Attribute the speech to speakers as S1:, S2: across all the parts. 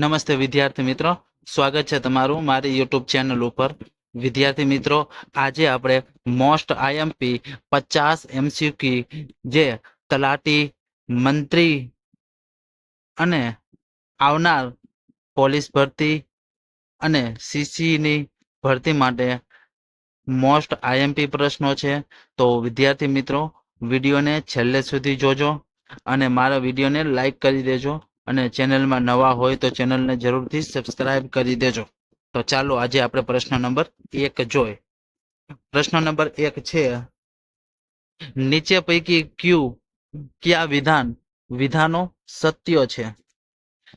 S1: નમસ્તે વિદ્યાર્થી મિત્રો. સ્વાગત છે તમારું મારી યુટ્યુબ ચેનલ ઉપર. વિદ્યાર્થી મિત્રો, આજે આપણે મોસ્ટ આઈએમપી પચાસ એમસીક્યુ જે તલાટી મંત્રી અને આવનાર પોલીસ ભરતી અને સીસીની ભરતી માટે મોસ્ટ આઈએમપી પ્રશ્નો છે. તો વિદ્યાર્થી મિત્રો, વિડીયોને છેલ્લે સુધી જોજો અને મારા વિડીયોને લાઈક કરી દેજો. અને ચેનલમાં નવા હોય તો ચેનલને જરૂરથી સબસ્ક્રાઇબ કરી દેજો. તો ચાલો આજે આપણે પ્રશ્ન નંબર એક જોઈ. પ્રશ્ન નંબર એક છે, નીચે પૈકી ક્યુ, કયા વિધાન, વિધાનો સત્ય છે?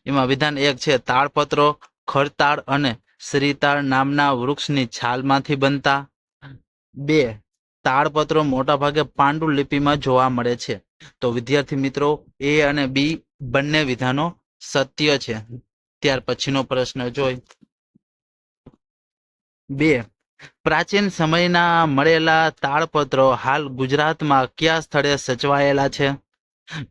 S1: એમાં વિધાન એક છે તાળપત્રો ખરતાળ અને શ્રીતાળ નામના વૃક્ષની છાલમાંથી બનતા. બે તાળપત્રો મોટાભાગે પાંડુલિપિમાં જોવા મળે છે. તો વિદ્યાર્થી મિત્રો, એ અને બી બંને વિધાનો સત્ય છે. ત્યાર પછીનો પ્રશ્ન જોઈ. બે. પ્રાચીન સમયના મળેલા તાળપત્રો હાલ ગુજરાતમાં કયા સ્થળે સચવાયેલા છે?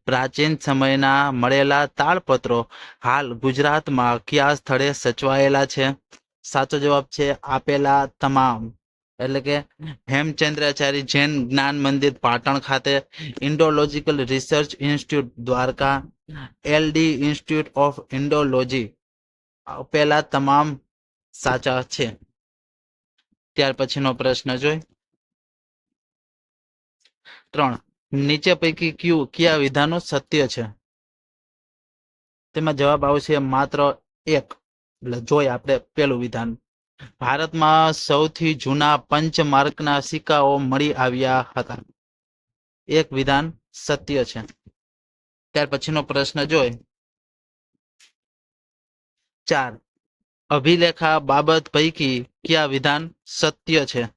S1: પ્રાચીન સમયના મળેલા તાળપત્રો હાલ ગુજરાતમાં કયા સ્થળે સચવાયેલા છે? સાચો જવાબ છે આપેલા તમામ. એટલે કે હેમચંદ્રાચાર્ય જૈન જ્ઞાન મંદિર પાટણ ખાતે Indological research institute Dwarka LD institute of Indology આપેલા તમામ સાચા છે. ત્યાર પછીનો પ્રશ્ન જોઈ. ત્રણ, નીચે પૈકી ક્યુ, કયા વિધાનો સત્ય છે? તેમાં જવાબ આવશે માત્ર એક. એટલે જોઈ આપણે પેલું વિધાન. ભારતમાં સૌથી જૂના પંચમાર્કના સિક્કાઓ મળી આવ્યા હતા. એક વિધાન સત્ય છે. ત્યાર પછીનો પ્રશ્ન જોઈ. ચાર. અભિલેખા બાબત પૈકી કયા વિધાન સત્ય છે?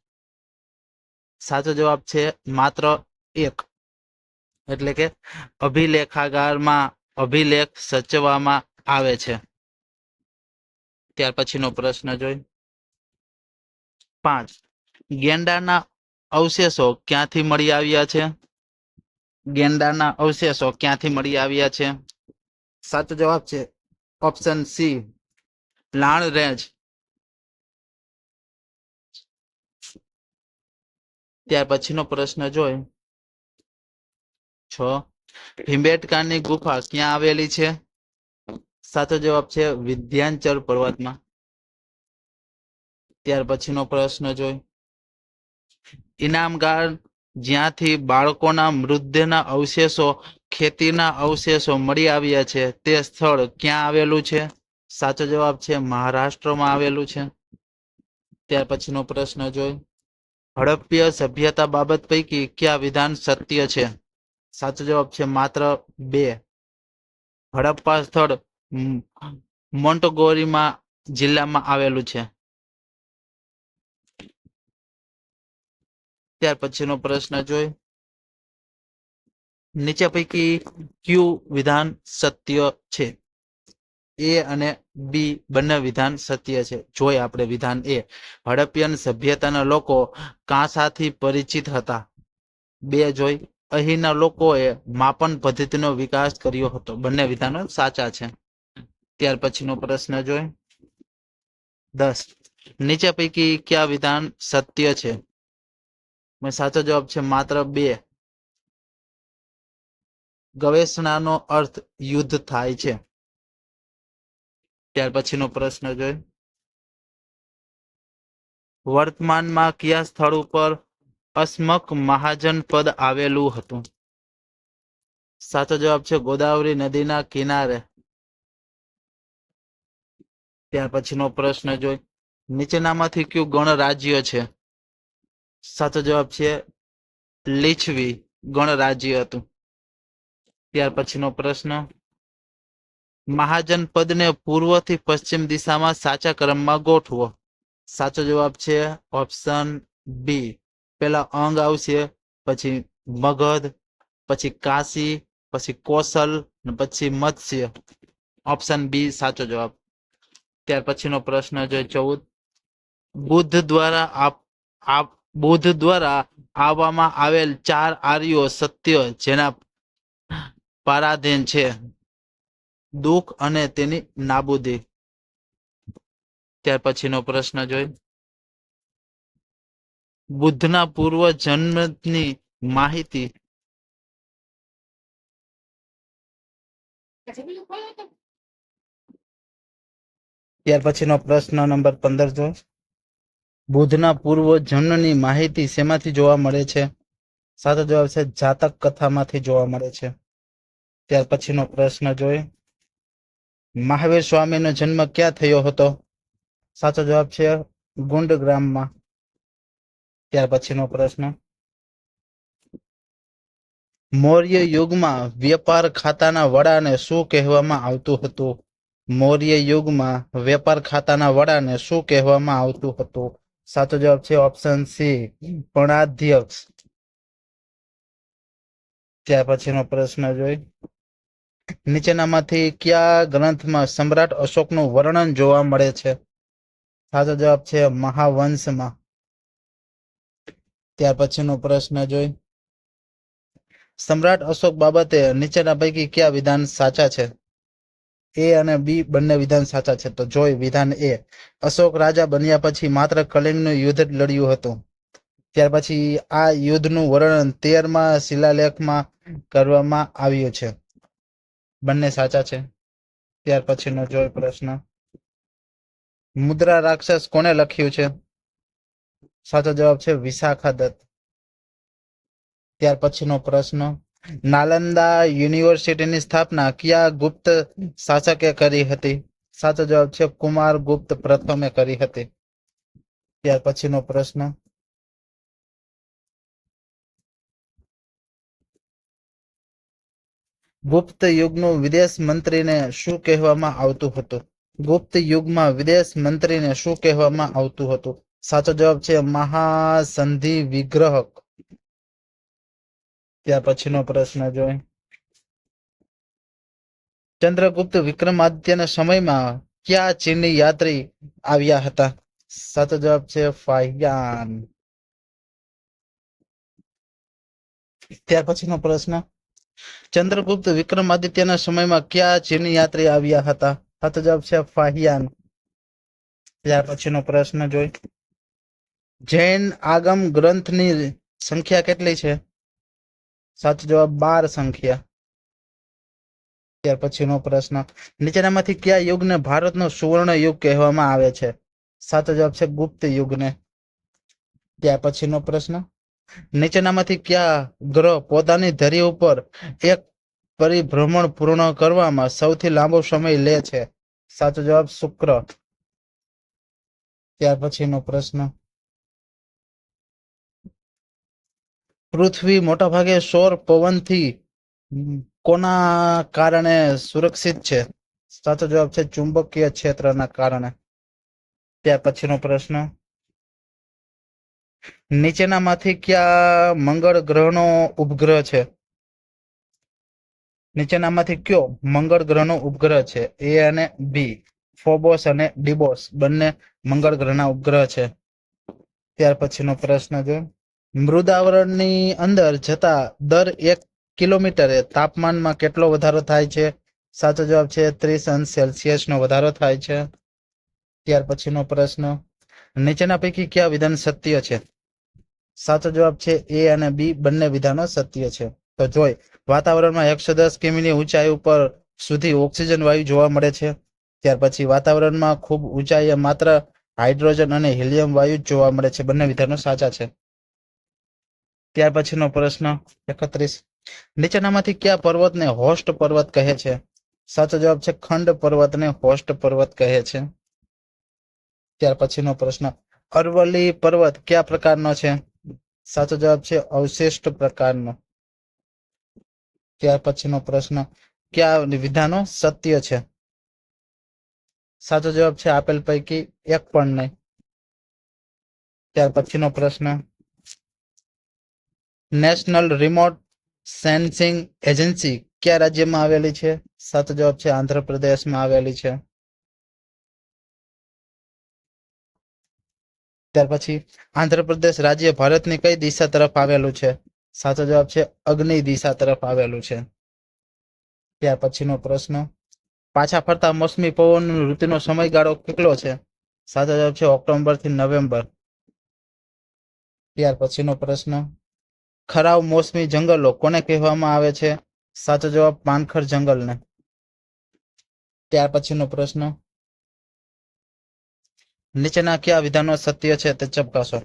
S1: સાચો જવાબ છે માત્ર એક. એટલે કે અભિલેખાગારમાં અભિલેખ સચવામાં આવે છે. ત્યાર પછીનો પ્રશ્ન જોઈ. પાંચ. ગેંડાના અવશેષો ક્યાંથી મળી આવ્યા છે? ગેંડાના અવશેષો ક્યાંથી મળી આવ્યા છે? સાચો જવાબ છે ઓપ્શન સી લાણ રેન્જ ત્યાર પછીનો પ્રશ્ન જોઈ. છ. ભીંબેટકાની ગુફા ક્યાં આવેલી છે? સાચો જવાબ છે વિધ્યાંચલ પર્વતમાં. ત્યાર પછીનો પ્રશ્ન જોઈ. ઇનામગાર જ્યાંથી બાળકોના મૃતદેહના અવશેષો, ખેતીના અવશેષો મળી આવ્યા છે, તે સ્થળ ક્યાં આવેલું છે? સાચો જવાબ છે મહારાષ્ટ્રમાં આવેલું છે. ત્યાર પછીનો પ્રશ્ન જોઈ. હડપ્પીય સભ્યતા બાબત પૈકી કયા વિધાન સત્ય છે? સાચો જવાબ છે માત્ર બે. હડપ્પા સ્થળ મોન્ટગોરીમાં જિલ્લામાં આવેલું છે. ત્યાર પછીનો પ્રશ્ન જોઈ. નીચે પૈકી ક્યુ વિધાન સત્ય છે? એ અને બી બંને વિધાન સત્ય છે. જોઈ આપણે વિધાન એ. હડપ્પિયન સભ્યતાના લોકો કાંસાથી પરિચિત હતા. બે જોઈ. અહીંના લોકોએ માપન પદ્ધતિનો વિકાસ કર્યો હતો. બંને વિધાનો સાચા છે. ત્યાર પછીનો પ્રશ્ન જોઈ. દસ. નીચે પૈકી કયા વિધાન સત્ય છે? સાચો જવાબ છે માત્ર બે. ગવેષણાનો અર્થ યુદ્ધ થાય છે. ત્યાર પછીનો પ્રશ્ન જોઈ વર્તમાનમાં કયા સ્થળ ઉપર અસ્મક મહાજન પદ આવેલું હતું? સાચો જવાબ છે ગોદાવરી નદીના કિનારે. ત્યાર પછીનો પ્રશ્ન જોઈ નીચેનામાંથી કયું ગણ રાજ્ય છે? સાચો જવાબ છે લીછવી ગણરાજ્ય હતું. ત્યાર પછીનો પ્રશ્ન, મહાજન પદને પૂર્વથી પશ્ચિમ દિશામાં સાચા ક્રમમાં ગોઠવો. સાચો જવાબ છે ઓપ્શન બી. પેલા અંગ આવશે, પછી મગધ, પછી કાશી, પછી કોસલ પછી મત્સ્ય. ઓપ્શન બી સાચો જવાબ. ત્યાર પછીનો પ્રશ્ન, જો ચૌદ, બુદ્ધ દ્વારા આપ આપ બુદ્ધ દ્વારા આવવામાં આવેલ ચાર આર્યો સત્ય જેના પારાધીન છે. દુઃખ અને તેની નાબૂદી. ત્યાર પછીનો પ્રશ્ન જોઈ. બુદ્ધના પૂર્વ જન્મની માહિતી ત્યાર પછીનો પ્રશ્ન નંબર પંદર જો બુદ્ધના પૂર્વ જન્મની માહિતી શેમાંથી જોવા મળે છે? સાચો જવાબ છે, જાતક કથામાંથી જોવા મળે છે. ત્યાર પછીનો પ્રશ્ન જોઈએ મહાવીર સ્વામીનો જન્મ ક્યાં થયો હતો? સાચો જવાબ છે ગુંડગ્રામમાં ત્યાર પછીનો પ્રશ્ન. મૌર્ય યુગમાં વેપાર ખાતાના વડાને શું કહેવામાં આવતું હતું? મૌર્ય યુગમાં વેપાર ખાતાના વડાને શું કહેવામાં આવતું હતું? સાચો જવાબ છે ઓપ્શન સી પણાધ્યક્ષ ત્યાર પછીનો પ્રશ્ન જોઈ. નીચેનામાંથી કયા ગ્રંથમાં સમ્રાટ અશોકનું વર્ણન જોવા મળે છે? સાચો જવાબ છે મહાવંશમાં. ત્યાર પછીનો પ્રશ્ન જોઈ. સમ્રાટ અશોક બાબતે નીચેના પૈકી કયા વિધાન સાચા છે? એ અને બી બંને વિધાન સાચા છે. તો જોઈ વિધાન એ. અશોક રાજા બન્યા પછી માત્ર કલિંગનું યુદ્ધ જ લડ્યું હતું. ત્યાર પછી આ યુદ્ધનું વર્ણન તેરમાં શિલાલેખમાં કરવામાં આવ્યું છે. બંને સાચા છે. ત્યાર પછીનો જોઈ પ્રશ્ન. મુદ્રા રાક્ષસ કોને લખ્યું છે? સાચો જવાબ છે વિશાખા દત્ત ત્યાર પછીનો પ્રશ્ન. નાલંદા યુનિવર્સિટીની સ્થાપના કયા ગુપ્ત શાસકે કરી હતી? સાચો જવાબ છે કુમાર ગુપ્ત પ્રથમે કરી હતી. ત્યાર પછીનો પ્રશ્ન. ગુપ્ત યુગનું વિદેશ મંત્રીને શું કહેવામાં આવતું હતું? ગુપ્ત યુગમાં વિદેશ મંત્રીને શું કહેવામાં આવતું હતું? સાચો જવાબ છે મહાસંધિ વિગ્રહક. ત્યાર પછીનો પ્રશ્ન જોઈએ ચંદ્રગુપ્ત વિક્રમાદિત્યના સમયમાં કયા ચીનની યાત્રી આવ્યા હતા? સાચો જવાબ છે ફાહિયાન ત્યાર પછીનો પ્રશ્ન. ચંદ્રગુપ્ત વિક્રમાદિત્યના સમયમાં કયા ચીની યાત્રી આવ્યા હતા? સાચો જવાબ છે ફાહિયાન ત્યાર પછીનો પ્રશ્ન જોઈ. જૈન આગમ ગ્રંથની સંખ્યા કેટલી છે? સાચો જવાબ બાર સંખ્યા. ત્યાર પછીનો પ્રશ્ન, નીચેનામાંથી કયા યુગને ભારતનો સુવર્ણ યુગ કહેવામાં આવે છે? સાચો જવાબ છે ગુપ્ત યુગને. ત્યાર પછીનો પ્રશ્ન, નીચેનામાંથી કયા ગ્રહ પોતાની ધરી ઉપર એક પરિભ્રમણ પૂર્ણ કરવામાં સૌથી લાંબો સમય લે છે? સાચો જવાબ શુક્ર. ત્યાર પછીનો પ્રશ્ન પૃથ્વી મોટાભાગે સૌર પવનથી કોના કારણે સુરક્ષિત છે? સાચો જવાબ છે ચુંબકીય ક્ષેત્રના કારણે. ત્યાર પછીનો પ્રશ્ન. નીચેનામાંથી કયા મંગળ ગ્રહનો ઉપગ્રહ છે? નીચેનામાંથી કયો મંગળ ગ્રહનો ઉપગ્રહ છે? એ અને બી, ફોબોસ અને ડિબોસ બંને મંગળ ગ્રહના ઉપગ્રહ છે. ત્યાર પછીનો પ્રશ્ન જો મૃદાવરણની અંદર જતા દર એક કિલોમીટરે તાપમાનમાં કેટલો વધારો થાય છે? સાચો જવાબ છે ત્રીસ અંશ સેલ્સિયસનો વધારો થાય છે. ત્યાર પછીનો પ્રશ્ન, નીચેના પૈકી કયા વિધાન સત્ય છે? સાચો જવાબ છે એ અને બી બંને વિધાનો સત્ય છે. તો જોઈ, વાતાવરણમાં એકસો દસ કિમીની ઊંચાઈ ઉપર સુધી ઓક્સિજન વાયુ જોવા મળે છે. ત્યાર પછી વાતાવરણમાં ખૂબ ઊંચાઈએ માત્ર હાઇડ્રોજન અને હિલિયમ વાયુ જોવા મળે છે. બંને વિધાનો સાચા છે. ત્યાર પછીનો પ્રશ્ન એકત્રીસ. નીચેનામાંથી કયા પર્વતને હોસ્ટ પર્વત કહે છે? સાચો જવાબ છે ખંડ પર્વતને હોસ્ટ પર્વત કહે છે. ત્યાર પછીનો પ્રશ્ન, અરવલ્લી પર્વત કયા પ્રકારનો છે? સાચો જવાબ છે અવશિષ્ટ પ્રકારનો. ત્યાર પછીનો પ્રશ્ન, કયા વિધાનો સત્ય છે? સાચો જવાબ છે આપેલ પૈકી એક પણ નહીં. ત્યાર પછીનો પ્રશ્ન નેશનલ રિમોટ સેન્સિંગ એજન્સી કયા રાજ્યમાં આવેલી છે? સાચો જવાબ છે આંધ્રપ્રદેશમાં આવેલી છે. ત્યાર પછી આંધ્રપ્રદેશ રાજ્ય ભારતની કઈ દિશા તરફ આવેલું છે? સાચો જવાબ છે અગ્નિ દિશા તરફ આવેલું છે. ત્યાર પછીનો પ્રશ્ન, પાછા ફરતા મોસમી પવન ઋતુનો સમયગાળો કેટલો છે? સાચો જવાબ છે ઓક્ટોબરથી નવેમ્બર. ત્યાર પછીનો પ્રશ્ન ખરાબ મોસમી જંગલો કોને કહેવામાં આવે છે? સાચો જવાબ પાનખર જંગલને. ત્યાર પછીનો પ્રશ્ન. નીચેના કયા વિધાનો સત્ય છે તે ચપકાશો.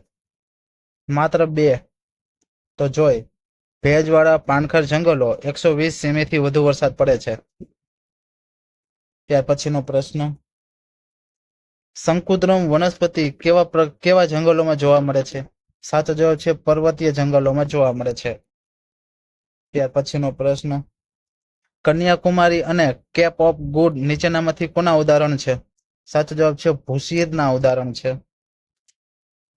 S1: માત્ર બે. તો જોઈ. ભેજવાળા પાનખર જંગલો એકસો વીસ સેમીથી વધુ વરસાદ પડે છે. ત્યાર પછીનો પ્રશ્ન. શંકુદ્રમ વનસ્પતિ કેવા કેવા જંગલોમાં જોવા મળે છે? સાચો જવાબ છે, પર્વતીય જંગલોમાં જોવા મળે છે. ત્યાર પછીનો પ્રશ્ન. કન્યાકુમારી અને કેપ ઓફ ગુડ નીચેનામાંથી કોના ઉદાહરણ છે? સાચો જવાબ છે ભૂશીરના ઉદાહરણ છે.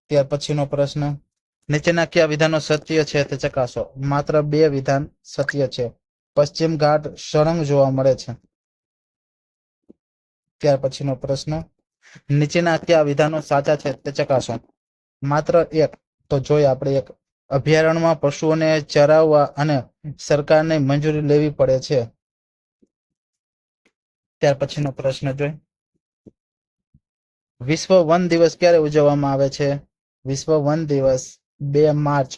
S1: ત્યાર પછીનો પ્રશ્ન. નીચેના કયા વિધાનો સત્ય છે તે ચકાસો. માત્ર બે વિધાન સત્ય છે. પશ્ચિમ ઘાટ સળંગ જોવા મળે છે. ત્યાર પછીનો પ્રશ્ન. નીચેના કયા વિધાનો સાચા છે તે ચકાસો. માત્ર એક તો જોઈ આપણે એક અભયારણ્યમાં પશુઓને ચરાવવા અને સરકારને મંજૂરી લેવી પડે છે. ત્યાર પછીનો પ્રશ્ન જોઈ. વિશ્વ વન દિવસ ક્યારે ઉજવવામાં આવે છે? વિશ્વ વન દિવસ બે માર્ચ.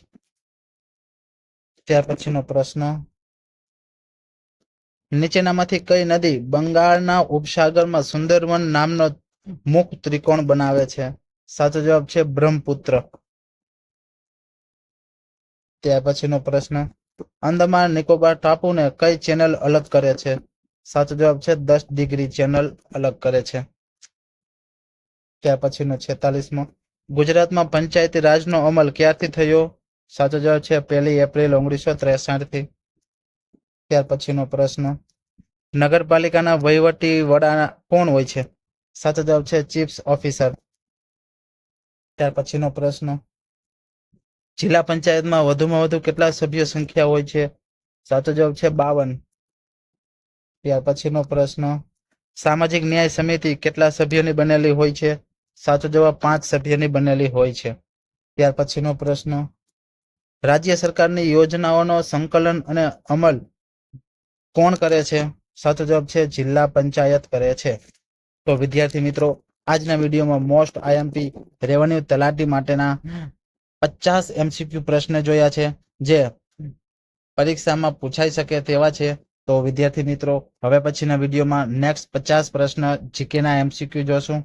S1: ત્યાર પછીનો પ્રશ્ન. નીચેનામાંથી કઈ નદી બંગાળના ઉપસાગરમાં સુંદરવન નામનો મુખ ત્રિકોણ બનાવે છે? સાચો જવાબ છે બ્રહ્મપુત્ર. ત્યાર પછીનો પ્રશ્ન. અંદમાન નિકોબાર ટાપુને કઈ ચેનલ અલગ કરે છે? સાચો જવાબ છે દસ ડિગ્રી ચેનલ અલગ કરે છે. ત્યાર પછીનો છેતાલીસમો. ગુજરાતમાં પંચાયતી રાજનો અમલ ક્યારથી થયો? સાચો જવાબ છે પહેલી એપ્રિલ ઓગણીસો ત્રેસાઠથી. ત્યાર પછીનો પ્રશ્ન. નગરપાલિકાના વહીવટી વડા કોણ હોય છે? સાચો જવાબ છે ચીફ ઓફિસર. ત્યાર પછીનો પ્રશ્ન. જિલ્લા પંચાયતમાં વધુમાં વધુ કેટલા સભ્યો સંખ્યા હોય છે? સાચો જવાબ છે બાવન. ત્યાર પછીનો પ્રશ્ન, સામાજિક ન્યાય સમિતિ કેટલા સભ્યોની બનેલી હોય છે? સાચો જવાબ પાંચ સભ્યની બનેલી હોય છે. ત્યાર પછીનો પ્રશ્ન, રાજ્ય સરકારની યોજનાઓનો સંકલન અને અમલ કોણ કરે છે? સાચો જવાબ છે જિલ્લા પંચાયત કરે છે. તો વિદ્યાર્થી મિત્રો, આજના વિડીયોમાં મોસ્ટ આઈએમપી રેવન્યુ તલાટી માટેના પચાસ એમસીક્યુ પ્રશ્ન જોયા છે, જે પરીક્ષામાં પૂછાઈ શકે તેવા છે. તો વિદ્યાર્થી મિત્રો, હવે પછીના વિડીયોમાં નેક્સ્ટ પચાસ પ્રશ્ન જીકેના એમસીક્યુ જોશું.